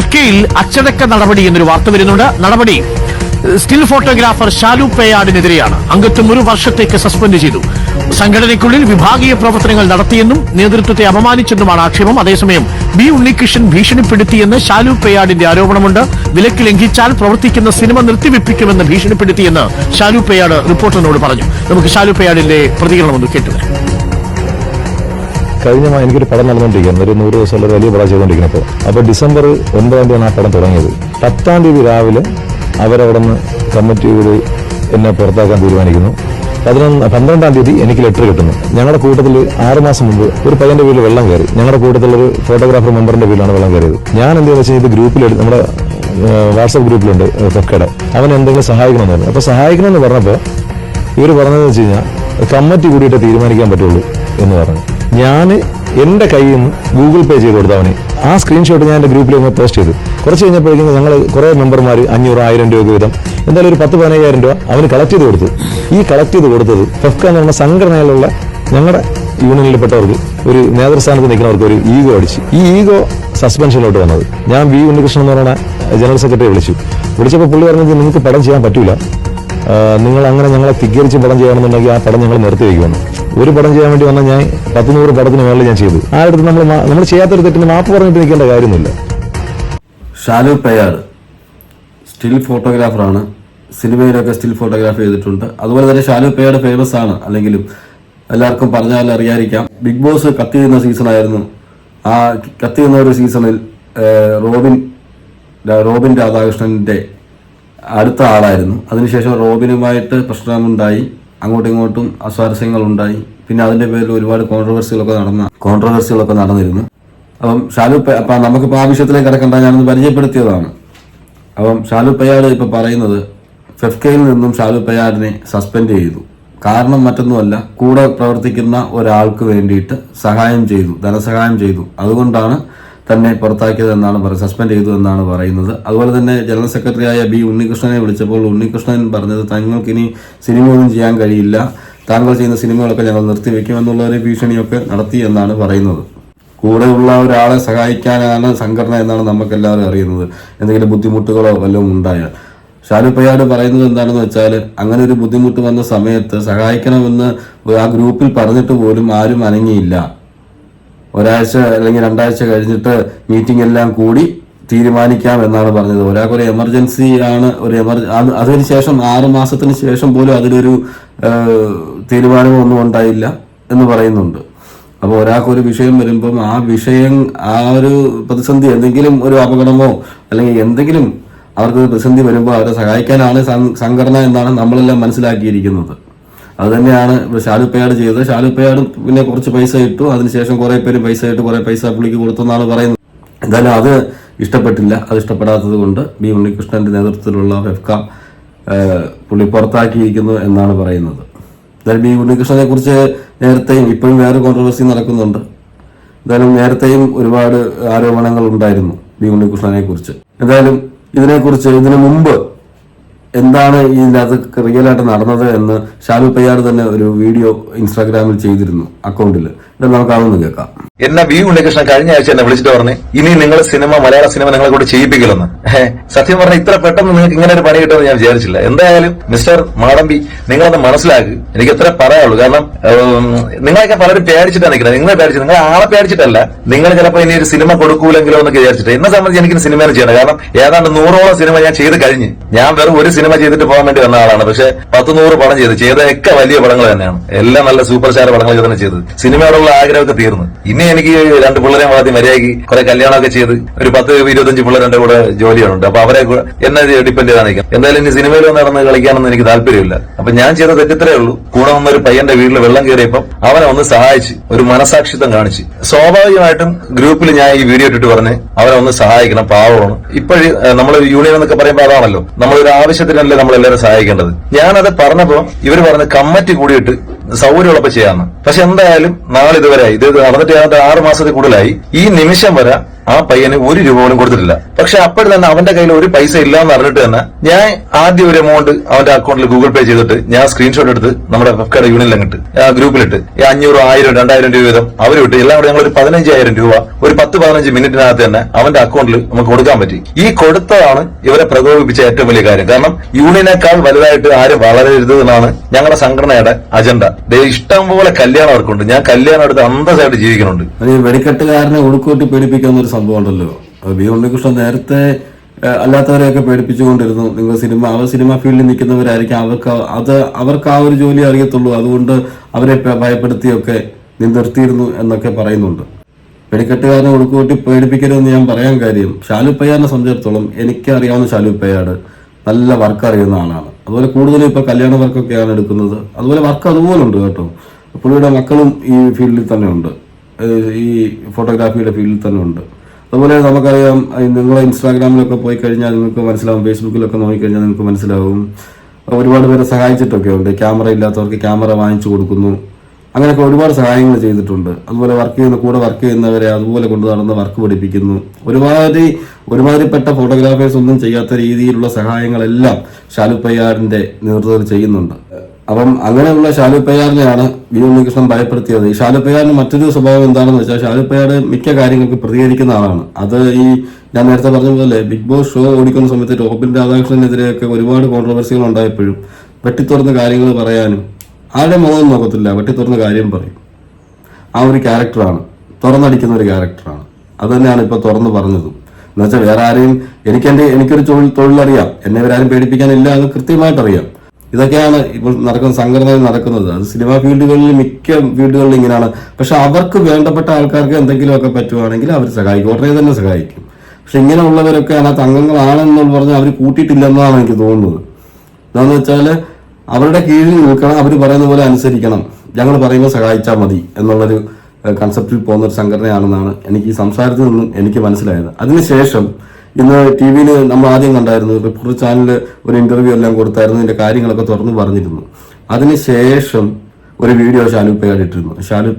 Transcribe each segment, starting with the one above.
കെയിൽ അച്ചടക്ക നടപടി എന്നൊരു വാർത്ത വരുന്നുണ്ട്. നടപടി സ്റ്റിൽ ഫോട്ടോഗ്രാഫർ ഷാലു പേയാടിനെതിരെയാണ്. അംഗത്വം ഒരു വർഷത്തേക്ക് സസ്പെൻഡ് ചെയ്തു. സംഘടനയ്ക്കുള്ളിൽ വിഭാഗീയ പ്രവർത്തനങ്ങൾ നടത്തിയെന്നും നേതൃത്വത്തെ അപമാനിച്ചെന്നുമാണ് ആക്ഷേപം. അതേസമയം ബി ഉണ്ണികൃഷ്ണൻ ഭീഷണിപ്പെടുത്തിയെന്ന് ഷാലു പേയാടിന്റെ ആരോപണമുണ്ട്. വിലക്ക് ലംഘിച്ചാൽ പ്രവർത്തിക്കുന്ന സിനിമ നിർത്തിവെപ്പിക്കുമെന്ന് ഭീഷണിപ്പെടുത്തിയെന്ന് ഷാലു പേയാട് റിപ്പോർട്ടറിനോട് പറഞ്ഞു. നമുക്ക് ഷാലു പേയാടിന്റെ പ്രതികരണം ഒന്ന് കേട്ടുവരാം. കഴിഞ്ഞ എനിക്കൊരു പടം നടന്നുകൊണ്ടിരിക്കുന്നത് ഒരു നൂറ് ദിവസമുള്ള വലിയ പടം ചെയ്തുകൊണ്ടിരിക്കുന്നപ്പോൾ അപ്പോൾ ഡിസംബർ ഒൻപതാം തീയതിയാണ് ആ പടം തുടങ്ങിയത്. പത്താം തീയതി രാവിലെ അവരവിടെ നിന്ന് കൂടി എന്നെ പുറത്താക്കാൻ തീരുമാനിക്കുന്നു. പതിനൊന്ന് പന്ത്രണ്ടാം തീയതി എനിക്ക് ലെറ്റർ കിട്ടുന്നു. ഞങ്ങളുടെ കൂട്ടത്തിൽ ആറ് മാസം മുമ്പ് ഒരു പയ്യന്റെ വീട്ടിൽ വെള്ളം കയറി. ഞങ്ങളുടെ കൂട്ടത്തിലൊരു ഫോട്ടോഗ്രാഫർ മെമ്പറിന്റെ വീട്ടിലാണ് വെള്ളം കയറിയത്. ഞാൻ എന്ത് വെച്ചാൽ ഇത് ഗ്രൂപ്പിൽ നമ്മുടെ വാട്സപ്പ് ഗ്രൂപ്പിലുണ്ട് ഫെക്കയുടെ അവൻ എന്തെങ്കിലും സഹായിക്കണമെന്ന് പറഞ്ഞു അപ്പോൾ സഹായിക്കണമെന്ന് പറഞ്ഞപ്പോൾ ഇവർ പറഞ്ഞതെന്ന് വെച്ച് കഴിഞ്ഞാൽ കമ്മിറ്റി കൂടിയിട്ട് തീരുമാനിക്കാൻ പറ്റുള്ളൂ എന്ന് പറഞ്ഞു. ഞാൻ എന്റെ കയ്യിൽ നിന്ന് ഗൂഗിൾ പേ ചെയ്ത് കൊടുത്തവനെ ആ സ്ക്രീൻഷോട്ട് ഞാൻ എന്റെ ഗ്രൂപ്പിൽ ഒന്ന് പോസ്റ്റ് ചെയ്തു. കുറച്ച് കഴിഞ്ഞപ്പോഴേക്കും ഞങ്ങൾ കുറേ മെമ്പർമാർ അഞ്ഞൂറ് ആയിരം രൂപ വീതം. എന്തായാലും ഒരു പത്ത് പതിനയ്യായിരം രൂപ അവന് കളക്ട് ചെയ്ത് കൊടുത്തു. ഈ കളക്ട് ചെയ്ത് കൊടുത്തത് ഫെഫ്ക എന്ന് പറഞ്ഞ സംഘടനയിലുള്ള ഞങ്ങളുടെ യൂണിയനിൽപ്പെട്ടവർക്ക് ഒരു നേതൃസ്ഥാനത്ത് നിൽക്കുന്നവർക്ക് ഒരു ഈഗോ അടിച്ച്. ഈ ഈഗോ സസ്പെൻഷനിലോട്ട് വന്നത്. ഞാൻ വി ഉണ്ണികൃഷ്ണൻ എന്ന് പറയുന്ന ജനറൽ സെക്രട്ടറി വിളിച്ചു. വിളിച്ചപ്പോൾ പുള്ളി പറഞ്ഞത് നിങ്ങൾക്ക് പടം ചെയ്യാൻ പറ്റില്ല നിങ്ങൾ അങ്ങനെ ഞങ്ങളെ തിക്കരിച്ച് പടം ചെയ്യണമെന്നുണ്ടെങ്കിൽ ആ പടം ഞങ്ങൾ നിർത്തി വയ്ക്കുമെന്ന് ഒരു പടം ചെയ്യാൻ വേണ്ടി വന്നാൽ ഞാൻ പത്ത് നൂറ് പടത്തിന് മേളിൽ ഞാൻ ചെയ്തു. ആ അടുത്ത് നമ്മൾ നമ്മൾ ചെയ്യാത്തൊരു തെറ്റിന് മാപ്പ് പറഞ്ഞിട്ട് നിൽക്കേണ്ട കാര്യമൊന്നുമില്ല ഷാലു പയ്യാട് സ്റ്റിൽ ഫോട്ടോഗ്രാഫറാണ്. സിനിമയിലൊക്കെ സ്റ്റിൽ ഫോട്ടോഗ്രാഫി ചെയ്തിട്ടുണ്ട്. അതുപോലെ തന്നെ ഷാലു പയ്യാട് ഫേമസ് ആണ്. അല്ലെങ്കിലും എല്ലാവർക്കും പറഞ്ഞാൽ അറിയാതിരിക്കാം. ബിഗ് ബോസ് കത്തി ചെയ്യുന്ന സീസണായിരുന്നു ആ കത്തി ചെയ്യുന്ന ഒരു സീസണിൽ റോബിൻ റോബിൻ രാധാകൃഷ്ണന്റെ അടുത്ത ആളായിരുന്നു. അതിനുശേഷം റോബിനുമായിട്ട് പ്രശ്നമുണ്ടായി. അങ്ങോട്ടും ഇങ്ങോട്ടും അസ്വാരസ്യങ്ങൾ ഉണ്ടായി പിന്നെ അതിന്റെ പേരിൽ ഒരുപാട് കോൺട്രവേഴ്സികളൊക്കെ നടന്ന കോൺട്രവേഴ്സികളൊക്കെ നടന്നിരുന്നു. അപ്പം ഷാലു അപ്പൊ നമുക്കിപ്പോൾ ആ വിഷയത്തിലേക്ക് കിടക്കണ്ട ഞാനൊന്ന് പരിചയപ്പെടുത്തിയതാണ്. അപ്പം ഷാലു പയ്യാട് ഇപ്പൊ പറയുന്നത് ഫെഫ്കയിൽ നിന്നും ഷാലു പയ്യാടിനെ സസ്പെൻഡ് ചെയ്തു. കാരണം മറ്റൊന്നുമല്ല കൂടെ പ്രവർത്തിക്കുന്ന ഒരാൾക്ക് വേണ്ടിയിട്ട് സഹായം ചെയ്തു ധനസഹായം ചെയ്തു. അതുകൊണ്ടാണ് തന്നെ പുറത്താക്കിയതെന്നാണ് പറയുന്നത്. സസ്പെൻഡ് ചെയ്തു എന്നാണ് പറയുന്നത്. അതുപോലെ തന്നെ ജനറൽ സെക്രട്ടറിയായ ബി ഉണ്ണികൃഷ്ണനെ വിളിച്ചപ്പോൾ ഉണ്ണികൃഷ്ണൻ പറഞ്ഞത് തങ്ങൾക്ക് ഇനി സിനിമയൊന്നും ചെയ്യാൻ കഴിയില്ല. താങ്കൾ ചെയ്യുന്ന സിനിമകളൊക്കെ ഞങ്ങൾ നിർത്തിവെക്കുമെന്നുള്ള ഒരു ഭീഷണിയൊക്കെ നടത്തി എന്നാണ് പറയുന്നത്. കൂടെയുള്ള ഒരാളെ സഹായിക്കാനാണ് സംഘടന എന്നാണ് നമുക്ക് എല്ലാവരും അറിയുന്നത്. എന്തെങ്കിലും ബുദ്ധിമുട്ടുകളോ വല്ലതും ഉണ്ടായാൽ. ഷാലു പയ്യാട് പറയുന്നത് എന്താണെന്ന് വെച്ചാൽ അങ്ങനെ ഒരു ബുദ്ധിമുട്ട് വന്ന സമയത്ത് സഹായിക്കണമെന്ന് ആ ഗ്രൂപ്പിൽ പറഞ്ഞിട്ട് പോലും ആരും അനങ്ങിയില്ല. ഒരാഴ്ച അല്ലെങ്കിൽ രണ്ടാഴ്ച കഴിഞ്ഞിട്ട് മീറ്റിംഗ് എല്ലാം കൂടി തീരുമാനിക്കാം എന്നാണ് പറഞ്ഞത്. ഒരാൾക്ക് ഒരു എമർജൻസി ആണ് ഒരു എമർജ അത് അതിന് ശേഷം ആറ് മാസത്തിന് ശേഷം പോലും അതിലൊരു തീരുമാനമൊന്നും ഉണ്ടായില്ല എന്ന് പറയുന്നുണ്ട്. അപ്പോൾ ഒരാൾക്ക് ഒരു വിഷയം വരുമ്പം ആ വിഷയം ആ ഒരു പ്രതിസന്ധി എന്തെങ്കിലും ഒരു അപകടമോ അല്ലെങ്കിൽ എന്തെങ്കിലും അവർക്ക് പ്രതിസന്ധി വരുമ്പോൾ അവരെ സഹായിക്കാനാണ് സംഘടന എന്നാണ് നമ്മളെല്ലാം മനസ്സിലാക്കിയിരിക്കുന്നത്. അത് തന്നെയാണ് ഇവിടെ ഷാലുപ്പയാട് ചെയ്തത്. ഷാലുപ്പയാട് പിന്നെ കുറച്ച് പൈസ ഇട്ടു. അതിനുശേഷം കുറെ പേര് പൈസ ഇട്ട് കുറെ പൈസ പുള്ളിക്ക് കൊടുത്തു എന്നാണ് പറയുന്നത്. എന്തായാലും അത് ഇഷ്ടപ്പെട്ടില്ല. അത് ഇഷ്ടപ്പെടാത്തത് കൊണ്ട് ബി ഉണ്ണികൃഷ്ണന്റെ നേതൃത്വത്തിലുള്ള ഫെഫ്ക പുള്ളി പുറത്താക്കിയിരിക്കുന്നു എന്നാണ് പറയുന്നത്. എന്തായാലും ബി ഉണ്ണികൃഷ്ണനെ കുറിച്ച് നേരത്തെയും ഇപ്പോഴും വേറെ കോൺട്രവേഴ്സി നടക്കുന്നുണ്ട്. എന്തായാലും നേരത്തെയും ഒരുപാട് ആരോപണങ്ങൾ ഉണ്ടായിരുന്നു ബി ഉണ്ണികൃഷ്ണനെ കുറിച്ച്. എന്തായാലും ഇതിനെക്കുറിച്ച് ഇതിനു മുമ്പ് എന്താണ് ഇതിനകത്ത് റിയലായിട്ട് നടന്നത് എന്ന് ഷാലു പയ്യാർ തന്നെ ഒരു വീഡിയോ ഇൻസ്റ്റാഗ്രാമിൽ ചെയ്തിരുന്നു അക്കൗണ്ടിൽ ഇത് നമുക്ക് അതൊന്ന് കേൾക്കാം. എന്നെ വി ഉണ്ണികൃഷ്ണൻ കഴിഞ്ഞ ആഴ്ച എന്നെ വിളിച്ചിട്ട് പറഞ്ഞു ഇനി നിങ്ങൾ സിനിമ മലയാള സിനിമ നിങ്ങളെ കൂടെ ചെയ്യിപ്പിക്കില്ലെന്ന് സത്യം പറഞ്ഞാൽ ഇത്ര പെട്ടെന്ന് നിങ്ങൾക്ക് ഇങ്ങനെ ഒരു പണി കിട്ടുമെന്ന് ഞാൻ വിചാരിച്ചില്ല. എന്തായാലും മിസ്റ്റർ മാടമ്പി നിങ്ങളത് മനസ്സിലാക്കി. എനിക്ക് എത്ര പറയാനുള്ളൂ. കാരണം നിങ്ങളൊക്കെ പലരും പേടിച്ചിട്ടാണ് നിൽക്കുന്നത്. നിങ്ങളെ പേടിച്ചു നിങ്ങൾ ആളെ പേടിച്ചിട്ടല്ല നിങ്ങൾ ചിലപ്പോൾ ഇനി ഒരു സിനിമ കൊടുക്കൂലെങ്കിലോ എന്നൊക്കെ വിചാരിച്ചിട്ട്. എന്നെ സംബന്ധിച്ച് എനിക്ക് സിനിമയാണ് ചെയ്യണം. കാരണം ഏതാണ്ട് നൂറോളം സിനിമ ഞാൻ ചെയ്ത് കഴിഞ്ഞ്. ഞാൻ വെറും ഒരു സിനിമ ചെയ്തിട്ട് പോകാൻ വേണ്ടി വന്ന ആളാണ്. പക്ഷെ പത്ത് നൂറ് പടം ചെയ്ത് ചെയ്തതൊക്കെ വലിയ പടങ്ങൾ തന്നെയാണ്. എല്ലാം നല്ല സൂപ്പർ സ്റ്റാർ പടങ്ങൾ തന്നെ ചെയ്തത് സിനിമയോടുള്ള ആഗ്രഹമൊക്കെ തീർന്നു. ഇനി എനിക്ക് രണ്ട് പിള്ളേരെ വളർത്തി മര്യാദയ്ക്ക് കുറെ കല്യാണമൊക്കെ ചെയ്ത് ഒരു പത്ത് ഇരുപത്തഞ്ച് പിള്ളേരുടെ കൂടെ ജോലിയുണ്ട് അപ്പൊ അവരെ എന്നെ ഡിപ്പെൻഡ് ചെയ്താൽ നിൽക്കാം. എന്തായാലും ഇനി സിനിമയിൽ നടന്ന് കളിക്കാനൊന്നും എനിക്ക് താല്പര്യമില്ല. അപ്പൊ ഞാൻ ചെയ്ത തെറ്റിത്രേ ഉള്ളൂ. കൂടെ വന്ന ഒരു പയ്യന്റെ വീട്ടിൽ വെള്ളം കയറിയപ്പം അവനെ ഒന്ന് സഹായിച്ച് ഒരു മനസാക്ഷിത്വം കാണിച്ച്. സ്വാഭാവികമായിട്ടും ഗ്രൂപ്പിൽ ഞാൻ ഈ വീഡിയോ ഇട്ടിട്ട് പറഞ്ഞ് അവനെ ഒന്ന് സഹായിക്കണം പാവമാണ്. ഇപ്പോഴും നമ്മൾ യൂണിയൻ എന്നൊക്കെ പറയുമ്പോൾ അതാണല്ലോ. നമ്മളൊരു ആവശ്യത്തിനല്ലേ നമ്മൾ എല്ലാവരും സഹായിക്കേണ്ടത്? ഞാനത് പറഞ്ഞപ്പോ ഇവർ പറഞ്ഞ് കമ്മിറ്റി കൂടിയിട്ട് സൗകര്യമുള്ളപ്പോ ചെയ്യാന്ന്. പക്ഷെ എന്തായാലും നാളെ ഇതുവരെ ഇത് നടന്നിട്ട് ഏതാണ്ട് ആറ് മാസത്തിൽ കൂടുതലായി. ഈ നിമിഷം വരെ ആ പയ്യന് ഒരു രൂപ പോലും കൊടുത്തിട്ടില്ല. പക്ഷെ അപ്പോഴും തന്നെ അവന്റെ കയ്യിൽ ഒരു പൈസ ഇല്ല എന്ന് അറിഞ്ഞിട്ട് തന്നെ ഞാൻ ആദ്യം ഒരു എമൗണ്ട് അവന്റെ അക്കൗണ്ടിൽ ഗൂഗിൾ പേ ചെയ്തിട്ട് ഞാൻ സ്ക്രീൻഷോട്ട് എടുത്ത് നമ്മുടെ ഫെഫ്കയുടെ യൂണിയനിൽ അങ്ങിട്ട് ആ ഗ്രൂപ്പിലിട്ട് ഈ അഞ്ഞൂറ് ആയിരം രണ്ടായിരം രൂപ വീതം അവർ വിട്ട്. എല്ലാം കൂടെ ഞങ്ങൾ ഒരു പതിനഞ്ചായിരം രൂപ ഒരു പത്ത് പതിനഞ്ച് മിനിറ്റിനകത്ത് തന്നെ അവന്റെ അക്കൗണ്ടിൽ നമുക്ക് കൊടുക്കാൻ പറ്റി. ഈ കൊടുത്തതാണ് ഇവരെ പ്രകോപിപ്പിച്ച ഏറ്റവും വലിയ കാര്യം. കാരണം യൂണിയനേക്കാൾ വലുതായിട്ട് ആരും വളരരുത് എന്നാണ് ഞങ്ങളുടെ സംഘടനയുടെ അജണ്ട ഇഷ്ടം പോലെ കല്യാണം അവർക്കുണ്ട്. ഞാൻ കല്യാണം എടുത്ത് അന്തസ്സായിട്ട് ജീവിക്കുന്നുണ്ട്. വെടിക്കെട്ടുകാരനെ ഉടുക്കൂട്ടി പേടിപ്പിക്കുന്ന ഒരു സംഭവം ഉണ്ടല്ലോ. ബി ഉണ്ണികൃഷ്ണൻ നേരത്തെ അല്ലാത്തവരെയൊക്കെ പേടിപ്പിച്ചുകൊണ്ടിരുന്നു. നിങ്ങൾ സിനിമ അവർ സിനിമ ഫീൽഡിൽ നിൽക്കുന്നവരായിരിക്കും. അവർക്ക് അത് അവർക്ക് ആ ഒരു ജോലി അറിയത്തുള്ളൂ. അതുകൊണ്ട് അവരെ ഭയപ്പെടുത്തിയൊക്കെ നിന്നിർത്തിയിരുന്നു എന്നൊക്കെ പറയുന്നുണ്ട്. വെടിക്കെട്ടുകാരനെ ഉടുക്കൂട്ടി പേടിപ്പിക്കരുതെന്ന് ഞാൻ പറയാൻ കാര്യം ഷാലുപ്പയ്യാറിനെ സംബന്ധിച്ചിടത്തോളം എനിക്കറിയാവുന്ന അറിയാവുന്ന ഷാലു നല്ല വർക്ക് അറിയുന്ന ആളാണ്. അതുപോലെ കൂടുതലും ഇപ്പൊ കല്യാണ വർക്കൊക്കെയാണ് എടുക്കുന്നത്. അതുപോലെ വർക്ക് അതുപോലെ ഉണ്ട് കേട്ടോ. പുള്ളിയുടെ മക്കളും ഈ ഫീൽഡിൽ തന്നെ ഉണ്ട്. ഈ ഫോട്ടോഗ്രാഫിയുടെ ഫീൽഡിൽ തന്നെ ഉണ്ട്. അതുപോലെ നമുക്കറിയാം നിങ്ങൾ ഇൻസ്റ്റാഗ്രാമിലൊക്കെ പോയി കഴിഞ്ഞാൽ നിങ്ങൾക്ക് മനസ്സിലാവും ഫേസ്ബുക്കിലൊക്കെ നോക്കിക്കഴിഞ്ഞാൽ നിങ്ങൾക്ക് മനസ്സിലാവും. ഒരുപാട് പേരെ സഹായിച്ചിട്ടൊക്കെ ഉണ്ട്. ക്യാമറ ഇല്ലാത്തവർക്ക് ക്യാമറ വാങ്ങിച്ചു കൊടുക്കുന്നു. അങ്ങനെയൊക്കെ ഒരുപാട് സഹായങ്ങൾ ചെയ്തിട്ടുണ്ട്. അതുപോലെ വർക്ക് ചെയ്യുന്ന കൂടെ വർക്ക് ചെയ്യുന്നവരെ അതുപോലെ കൊണ്ട് നടന്ന് വർക്ക് പഠിപ്പിക്കുന്നു. ഒരുമാതിരി ഒരുമാതിരിപ്പെട്ട ഫോട്ടോഗ്രാഫേഴ്സ് ഒന്നും ചെയ്യാത്ത രീതിയിലുള്ള സഹായങ്ങളെല്ലാം ഷാലു പയ്യാറിന്റെ നേതൃത്വത്തിൽ ചെയ്യുന്നുണ്ട്. അപ്പം അങ്ങനെയുള്ള ഷാലു പയ്യാറിനെയാണ് വി ഉണ്ണികൃഷ്ണൻ ഭയപ്പെടുത്തിയത്. ഈ ഷാലു പയ്യാറിന് മറ്റൊരു സ്വഭാവം എന്താണെന്ന് വെച്ചാൽ ഷാലു പയ്യാട് മിക്ക കാര്യങ്ങൾക്ക് പ്രതികരിക്കുന്ന ആളാണ്. അത് ഈ ഞാൻ നേരത്തെ പറഞ്ഞ പോലെ ബിഗ് ബോസ് ഷോ ഓടിക്കുന്ന സമയത്ത് റോബിൻ രാധാകൃഷ്ണനെതിരെയൊക്കെ ഒരുപാട് കോൺട്രവേഴ്സികൾ ഉണ്ടായപ്പോഴും വെട്ടിത്തുറന്ന് കാര്യങ്ങൾ പറയാനും ആരുടെ മുഖം നോക്കത്തില്ല വെട്ടിത്തുറന്ന് കാര്യം പറയും. ആ ഒരു ക്യാരക്ടറാണ് തുറന്നടിക്കുന്ന ഒരു ക്യാരക്ടറാണ് അത് തന്നെയാണ് ഇപ്പൊ തുറന്ന് പറഞ്ഞതും. എന്ന് വെച്ചാൽ വേറെ ആരെയും എനിക്ക് എന്റെ എനിക്കൊരു തൊഴിൽ തൊഴിലറിയാം. എന്നെ ഇവരാരും പേടിപ്പിക്കാനില്ല എന്ന് കൃത്യമായിട്ട് അറിയാം ഇതൊക്കെയാണ് ഇപ്പോൾ നടക്കുന്ന സംഘടനയിൽ നടക്കുന്നത്. അത് സിനിമാ ഫീൽഡുകളിൽ മിക്ക ഫീൽഡുകളിലും ഇങ്ങനെയാണ്. പക്ഷെ അവർക്ക് വേണ്ടപ്പെട്ട ആൾക്കാർക്ക് എന്തെങ്കിലുമൊക്കെ പറ്റുവാണെങ്കിൽ അവർ സഹായിക്കും. ഉടനെ തന്നെ സഹായിക്കും. പക്ഷെ ഇങ്ങനെയുള്ളവരൊക്കെ അതിനകത്ത് അംഗങ്ങളാണെന്ന് പറഞ്ഞ് അവർ കൂട്ടിയിട്ടില്ലെന്നാണ് എനിക്ക് തോന്നുന്നത്. എന്താണെന്ന് വെച്ചാൽ അവരുടെ കീഴിൽ നിൽക്കണം അവർ പറയുന്ന പോലെ അനുസരിക്കണം. ഞങ്ങൾ പറയുമ്പോൾ സഹായിച്ചാൽ മതി എന്നുള്ളൊരു കൺസെപ്റ്റിൽ പോകുന്ന ഒരു സംഘടനയാണെന്നാണ് എനിക്ക് ഈ സംസാരത്തിൽ നിന്നും എനിക്ക് മനസ്സിലായത്. അതിനുശേഷം ഇന്ന് ടി വിയിൽ നമ്മൾ ആദ്യം കണ്ടായിരുന്നു റിപ്പോർട്ടർ ചാനലിൽ ഒരു ഇന്റർവ്യൂ എല്ലാം കൊടുത്തായിരുന്നു ഇതിന്റെ കാര്യങ്ങളൊക്കെ തുറന്നു പറഞ്ഞിരുന്നു. അതിനുശേഷം ഒരു വീഡിയോ ഷാലു പയ്യാർ ഇട്ടിരുന്നു. ഷാലു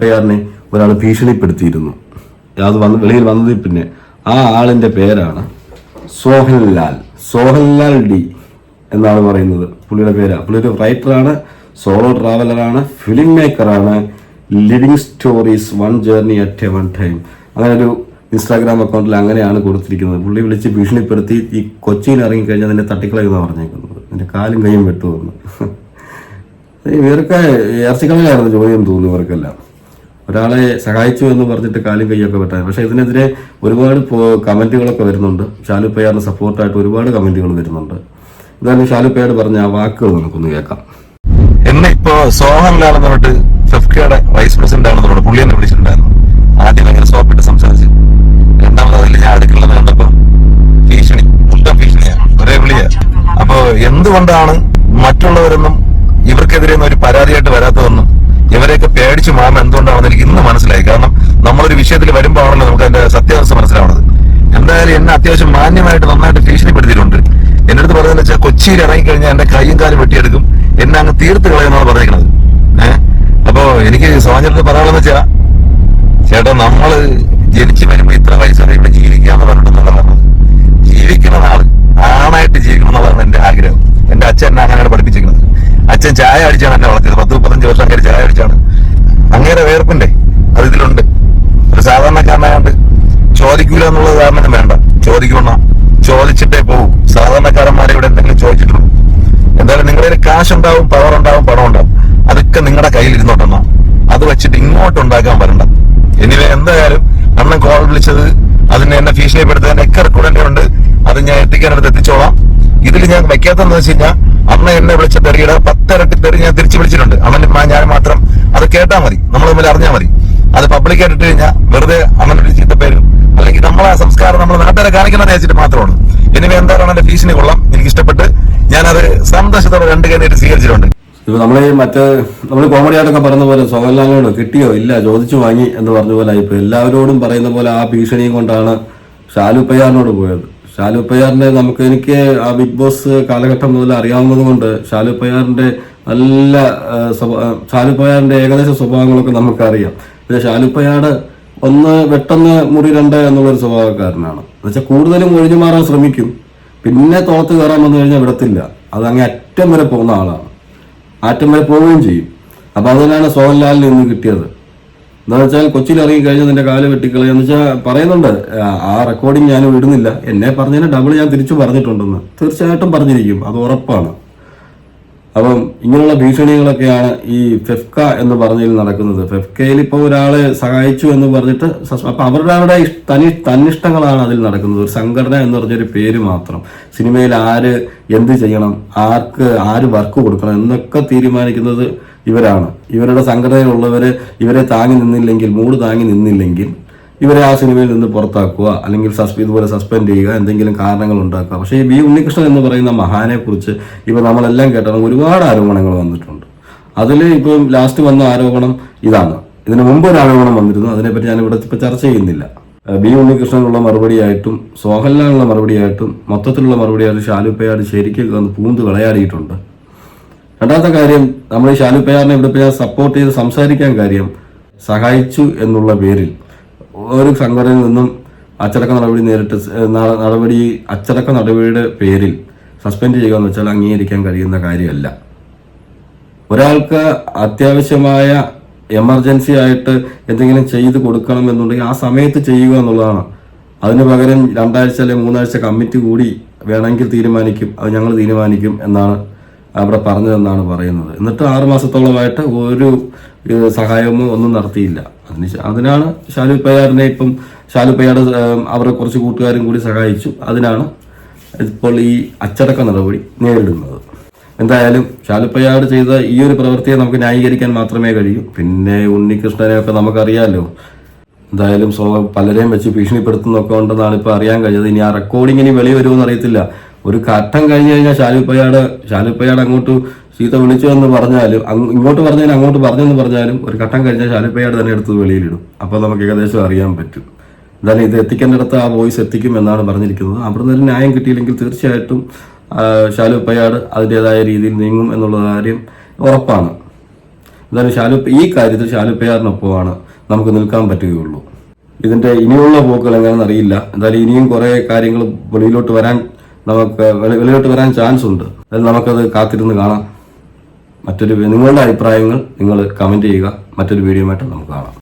ഒരാൾ ഭീഷണിപ്പെടുത്തിയിരുന്നു. അത് വന്ന് വെളിയിൽ വന്നതിൽ പിന്നെ ആ ആളിന്റെ പേരാണ് സോഹൻലാൽ. സോഹൻലാൽ ഡി എന്നാണ് പറയുന്നത് പുള്ളിയുടെ പേര്. പുള്ളിയൊരു റൈറ്ററാണ് സോളോ ട്രാവലറാണ് film മേക്കറാണ് living stories one journey at a one time അങ്ങനെ ഒരു ഇൻസ്റ്റാഗ്രാം അക്കൗണ്ടിൽ അങ്ങനെയാണ് കൊടുത്തിരിക്കുന്നത്. പുള്ളി വിളിച്ച് ഭീഷണിപ്പെടുത്തി ഈ കൊച്ചിയിൽ ഇറങ്ങിക്കഴിഞ്ഞാൽ നിന്നെ തട്ടിക്കളയുന്ന പറഞ്ഞേക്കുന്നത്. നിന്റെ കാലും കൈയും വെട്ടുമെന്ന്. ഇവർക്ക് ജോലി എന്ന് തോന്നുന്നു ഇവർക്കെല്ലാം. ഒരാളെ സഹായിച്ചു എന്ന് പറഞ്ഞിട്ട് കാലും കൈയൊക്കെ വെട്ടാൻ. പക്ഷേ ഇതിനെതിരെ ഒരുപാട് കമന്റുകളൊക്കെ വരുന്നുണ്ട്. ഷാലു പയ്യാറിന് സപ്പോർട്ടായിട്ട് ഒരുപാട് കമന്റുകൾ വരുന്നുണ്ട്. എന്തായാലും ഷാലു പയ്യാട് പറഞ്ഞ ആ വാക്കുകൾ നമുക്കൊന്ന് കേൾക്കാം. എന്നെ ഇപ്പോ സോഹൻലാണെന്ന് പറഞ്ഞിട്ട് ഫെഫ്കയുടെ വൈസ് പ്രസിഡന്റ് ആണെന്ന് പറഞ്ഞു പുള്ളി എന്നെ വിളിച്ചിട്ടുണ്ടായിരുന്നു. ആദ്യം അങ്ങനെ സോപ്പിട്ട് സംസാരിച്ച്. രണ്ടാമത് അതിൽ ഞാൻ അടുക്കളെന്ന് കണ്ടപ്പോ ഭീഷണി മുട്ടം ഭീഷണിയാണ് ഒരേ വിളിയാ. അപ്പോ എന്തുകൊണ്ടാണ് മറ്റുള്ളവരൊന്നും ഇവർക്കെതിരെ ഒരു പരാതിയായിട്ട് വരാത്തതെന്നും ഇവരെയൊക്കെ പേടിച്ച് മാറുന്ന എന്തുകൊണ്ടാണെന്ന് എനിക്ക് ഇന്ന് മനസ്സിലായി. കാരണം നമ്മളൊരു വിഷയത്തിൽ വരുമ്പോഴാണല്ലോ നമുക്ക് അതിന്റെ സത്യാവസ്ഥ മനസ്സിലാവുന്നത് എന്തായാലും എന്നെ അത്യാവശ്യം മാന്യമായിട്ട് നന്നായിട്ട് ഭീഷണിപ്പെടുത്തിയിട്ടുണ്ട്. എന്റെ അടുത്ത് പറയുന്നത് വെച്ചാൽ കൊച്ചിയിൽ ഇറങ്ങിക്കഴിഞ്ഞാൽ എന്റെ കൈയും കാലും വെട്ടിയെടുക്കും. എന്നെ അങ്ങ് തീർത്ത് കളയുന്നാണ് പറയുന്നത് ഏഹ് അപ്പോ എനിക്ക് സ്വാതന്ത്ര്യത്തിൽ പറയാനുള്ളത് വെച്ചാ ചേട്ടാ നമ്മൾ ജനിച്ചു വരുമ്പോ ഇത്ര വയസ്സുവരെ ഇവിടെ ജീവിക്കാന്ന് പറഞ്ഞിട്ടുള്ള പറഞ്ഞത് ജീവിക്കുന്ന നാൾ ആണായിട്ട് ജീവിക്കണം എന്നുള്ളതാണ് എന്റെ ആഗ്രഹം. എന്റെ അച്ഛൻ എന്നെ അങ്ങനെ പഠിപ്പിച്ചിരിക്കുന്നത്. അച്ഛൻ ചായ അടിച്ചാണ് എന്നെ വളർത്തിയത്. പത്ത് മുപ്പത്തഞ്ച് വർഷം അങ്ങനെ ചായ അടിച്ചാണ്. അങ്ങേരെ വേർപ്പിന്റെ അത് ഇതിലുണ്ട്. ഒരു സാധാരണക്കാരനായോണ്ട് ചോദിക്കൂല എന്നുള്ളത് കാരണം വേണ്ട. ചോദിക്കണം? ചോദിച്ചിട്ടേ പോവും. സാധാരണക്കാരന്മാരെ ഇവിടെ എന്തെങ്കിലും ചോദിച്ചിട്ടുള്ളൂ എന്തായാലും നിങ്ങളുടെ കയ്യിൽ അതൊക്കെ നിങ്ങളുടെ കയ്യിൽ ഇരുന്നോട്ടെന്നോ അത് വെച്ചിട്ട് ഇങ്ങോട്ട് ഉണ്ടാക്കാൻ വരണ്ട. എനിവേ എന്തായാലും അണ്ണൻ കോൾ വിളിച്ചത് അതിന് എന്നെ ഭീഷണിപ്പെടുത്തതിന്റെ ഒക്കെ റെക്കോർഡ് ഉണ്ട്. അത് ഞാൻ എത്തിക്കാനടുത്ത് എത്തിച്ചോളാം. ഇതിൽ ഞാൻ വെക്കാത്തെന്ന് വെച്ച് കഴിഞ്ഞാൽ അണ്ണ എന്നെ വിളിച്ച തെറിയുടെ പത്തിരട്ടി തെറി ഞാൻ തിരിച്ചു വിളിച്ചിട്ടുണ്ട്. മാ- ഞാൻ മാത്രം അത് കേട്ടാ മതി. നമ്മൾ തമ്മിൽ അറിഞ്ഞാൽ മതി. അത് പബ്ലിക്കായിട്ട് ഇട്ട് കഴിഞ്ഞാൽ വെറുതെ അണ്ണനൊരു ചീത്ത പേരും അല്ലെങ്കിൽ നമ്മളെ സംസ്കാരം നമ്മൾ നാട്ടുകാരെ കാണിക്കണമെന്ന് വെച്ചിട്ട് മാത്രമാണ്. എനിവേ എന്തായാലും എന്റെ ഭീഷണി കൊള്ളാം. എനിക്ക് ഇഷ്ടപ്പെട്ട് ഞാനത് സന്തോഷത്തോടെ രണ്ട് കൈ സ്വീകരിച്ചിട്ടുണ്ട്. ഇപ്പൊ നമ്മളെ മറ്റേ നമ്മൾ കോമഡി ആയിട്ടൊക്കെ പറയുന്ന പോലെ സോഹൻലാലിനോട് കിട്ടിയോ? ഇല്ല ചോദിച്ചു വാങ്ങി എന്ന് പറഞ്ഞ പോലെ ഇപ്പൊ എല്ലാവരോടും പറയുന്ന പോലെ ആ ഭീഷണിയും കൊണ്ടാണ് ഷാലു പയ്യാറിനോട് പോയത്. ഷാലു പയ്യാറിന്റെ നമുക്ക് എനിക്ക് ആ ബിഗ് ബോസ് കാലഘട്ടം മുതൽ അറിയാവുന്നത് കൊണ്ട് ഷാലു പയ്യാറിന്റെ നല്ല ഷാലു ഏകദേശ സ്വഭാവങ്ങളൊക്കെ നമുക്കറിയാം. പിന്നെ ഷാലു പയ്യാട് ഒന്ന് പെട്ടെന്ന് മുറി രണ്ട് എന്നുള്ളൊരു സ്വഭാവക്കാരനാണ്. എന്നുവെച്ചാൽ കൂടുതലും ഒഴിഞ്ഞു മാറാൻ ശ്രമിക്കും. പിന്നെ തോളത്ത് കയറാൻ വന്നു കഴിഞ്ഞാൽ വിടത്തില്ല. അത് അങ്ങേ അറ്റം വരെ പോകുന്ന ആളാണ്. അറ്റം വരെ പോവുകയും ചെയ്യും. അപ്പൊ അതിനാണ് സോഹൻലാലിന് ഇന്ന് കിട്ടിയത്. എന്താ വെച്ചാൽ കൊച്ചിയിൽ ഇറങ്ങി കഴിഞ്ഞാൽ നിന്റെ കാൽ വെട്ടിക്കളയും എന്ന് വെച്ചാൽ പറയുന്നുണ്ട്. ആ, റെക്കോർഡിങ് ഞാൻ ഇടുന്നില്ല. എന്നെ പറഞ്ഞതിന് ഡബിൾ ഞാൻ തിരിച്ചു പറഞ്ഞിട്ടുണ്ടെന്ന്. തീർച്ചയായിട്ടും പറഞ്ഞിരിക്കും. അത് ഉറപ്പാണ്. അപ്പം ഇങ്ങനെയുള്ള ഭീഷണികളൊക്കെയാണ് ഈ ഫെഫ്ക എന്ന് പറഞ്ഞതിൽ നടക്കുന്നത്. ഫെഫ്കയിൽ ഇപ്പോൾ ഒരാളെ സഹായിച്ചു എന്ന് പറഞ്ഞിട്ട് അപ്പം അവരുടെ അവരുടെ തനി തന്നിഷ്ടങ്ങളാണ് അതിൽ നടക്കുന്നത്. ഒരു സംഘടന എന്ന് പറഞ്ഞൊരു പേര് മാത്രം. സിനിമയിൽ ആര് എന്ത് ചെയ്യണം ആർക്ക് ആര് വർക്ക് കൊടുക്കണം എന്നൊക്കെ തീരുമാനിക്കുന്നത് ഇവരാണ്. ഇവരുടെ സംഘടനയിലുള്ളവര് ഇവരെ താങ്ങി നിന്നില്ലെങ്കിൽ മൂട് താങ്ങി നിന്നില്ലെങ്കിൽ ഇവരെ ആ സിനിമയിൽ നിന്ന് പുറത്താക്കുക അല്ലെങ്കിൽ സസ്പെ ഇതുപോലെ സസ്പെൻഡ് ചെയ്യുക എന്തെങ്കിലും കാരണങ്ങൾ ഉണ്ടാക്കുക. പക്ഷേ ഈ ബി ഉണ്ണികൃഷ്ണൻ എന്ന് പറയുന്ന മഹാനെക്കുറിച്ച് ഇപ്പോൾ ഇപ്പൊ നമ്മളെല്ലാം കേട്ടാണ് ഒരുപാട് ആരോപണങ്ങൾ വന്നിട്ടുണ്ട്. അതിൽ ഇപ്പം ലാസ്റ്റ് വന്ന ആരോപണം ഇതാണ്. ഇതിനു മുമ്പ് ഒരു ആരോപണം വന്നിരുന്നു. അതിനെപ്പറ്റി ഞാൻ ഇവിടെ ഇപ്പോൾ ചർച്ച ചെയ്യുന്നില്ല. ബി ഉണ്ണികൃഷ്ണനുള്ള മറുപടിയായിട്ടും സോഹൻലാലിനുള്ള മറുപടിയായിട്ടും മൊത്തത്തിലുള്ള മറുപടിയായിട്ടും ഷാലുപ്പയാട് ശരിക്കും വന്ന് പൂന്ത് വിളയാടിയിട്ടുണ്ട്. രണ്ടാമത്തെ കാര്യം നമ്മൾ ഈ ഷാലുപ്പയാറിനെ ഇവിടെ ഞാൻ സപ്പോർട്ട് ചെയ്ത് സംസാരിക്കാൻ കാര്യം സഹായിച്ചു എന്നുള്ള പേരിൽ ഒരു സംഘടനയിൽ നിന്നും അച്ചടക്ക നടപടി നേരിട്ട് നടപടി അച്ചടക്ക നടപടിയുടെ പേരിൽ സസ്പെൻഡ് ചെയ്യുക എന്ന് വെച്ചാൽ അംഗീകരിക്കാൻ കഴിയുന്ന കാര്യമല്ല. ഒരാൾക്ക് അത്യാവശ്യമായ എമർജൻസി ആയിട്ട് എന്തെങ്കിലും ചെയ്ത് കൊടുക്കണം എന്നുണ്ടെങ്കിൽ ആ സമയത്ത് ചെയ്യുക എന്നുള്ളതാണ്. അതിന് പകരം രണ്ടാഴ്ച അല്ലെങ്കിൽ മൂന്നാഴ്ച കമ്മിറ്റി കൂടി വേണമെങ്കിൽ തീരുമാനിക്കും. അത് ഞങ്ങൾ തീരുമാനിക്കും എന്നാണ് അവിടെ പറഞ്ഞതെന്നാണ് പറയുന്നത്. എന്നിട്ട് ആറ് മാസത്തോളമായിട്ട് ഒരു സഹായമോ ഒന്നും നടത്തിയില്ല. അതിന് അതിനാണ് ഷാലു പയ്യാറിനെ ഇപ്പം ഷാലു അവരെ കുറച്ച് കൂട്ടുകാരും കൂടി സഹായിച്ചു. അതിനാണ് ഇപ്പോൾ ഈ അച്ചടക്ക നടപടി നേരിടുന്നത്. എന്തായാലും ഷാലുപ്പയ്യാട് ചെയ്ത ഈ ഒരു പ്രവൃത്തിയെ നമുക്ക് ന്യായീകരിക്കാൻ മാത്രമേ കഴിയൂ. പിന്നെ ഉണ്ണികൃഷ്ണനെയൊക്കെ നമുക്കറിയാമല്ലോ എന്തായാലും സോ പലരെയും വെച്ച് ഭീഷണിപ്പെടുത്തുന്നൊക്കെ ഉണ്ടെന്നാണ് ഇപ്പൊ അറിയാൻ കഴിഞ്ഞത്. ഇനി ആ റെക്കോർഡിംഗ് ഇനി വെളി അറിയത്തില്ല ഒരു ഘട്ടം കഴിഞ്ഞു കഴിഞ്ഞാൽ ഷാലുപ്പയ്യാട് ഷാലുപ്പയ്യാട് അങ്ങോട്ട് സീത വിളിച്ചു എന്ന് പറഞ്ഞാലും ഇങ്ങോട്ട് പറഞ്ഞാലും അങ്ങോട്ട് പറഞ്ഞെന്ന് പറഞ്ഞാലും ഒരു ഘട്ടം കഴിഞ്ഞാൽ ഷാലുപ്പയ്യാട് തന്നെ എടുത്ത് വെളിയിലിടും. അപ്പോൾ നമുക്ക് ഏകദേശം അറിയാൻ പറ്റും. എന്തായാലും ഇത് എത്തിക്കേണ്ടിടത്ത് ആ വോയിസ് എത്തിക്കും എന്നാണ് പറഞ്ഞിരിക്കുന്നത്. അവിടുന്ന് ഒരു ന്യായം കിട്ടിയില്ലെങ്കിൽ തീർച്ചയായിട്ടും ആ, ഷാലു അതിന്റെതായ രീതിയിൽ നീങ്ങും എന്നുള്ള കാര്യം ഉറപ്പാണ്. എന്തായാലും ഷാലു ഈ കാര്യത്തിൽ ഷാലു പയ്യാറിനൊപ്പമാണ് നമുക്ക് നിൽക്കാൻ പറ്റുകയുള്ളൂ. ഇതിന്റെ ഇനിയുള്ള പോക്കുകൾ എങ്ങനെയാണെന്ന് അറിയില്ല. എന്തായാലും ഇനിയും കുറേ കാര്യങ്ങൾ വെളിയിലോട്ട് വരാൻ നമുക്ക് വിലയിട്ട് വരാൻ ചാൻസ് ഉണ്ട്. അതിൽ നമുക്കത് കാത്തിരുന്ന് കാണാം. മറ്റൊരു നിങ്ങളുടെ അഭിപ്രായങ്ങൾ നിങ്ങൾ കമന്റ് ചെയ്യുക. മറ്റൊരു വീഡിയോ ആയിട്ട് നമുക്ക് കാണാം.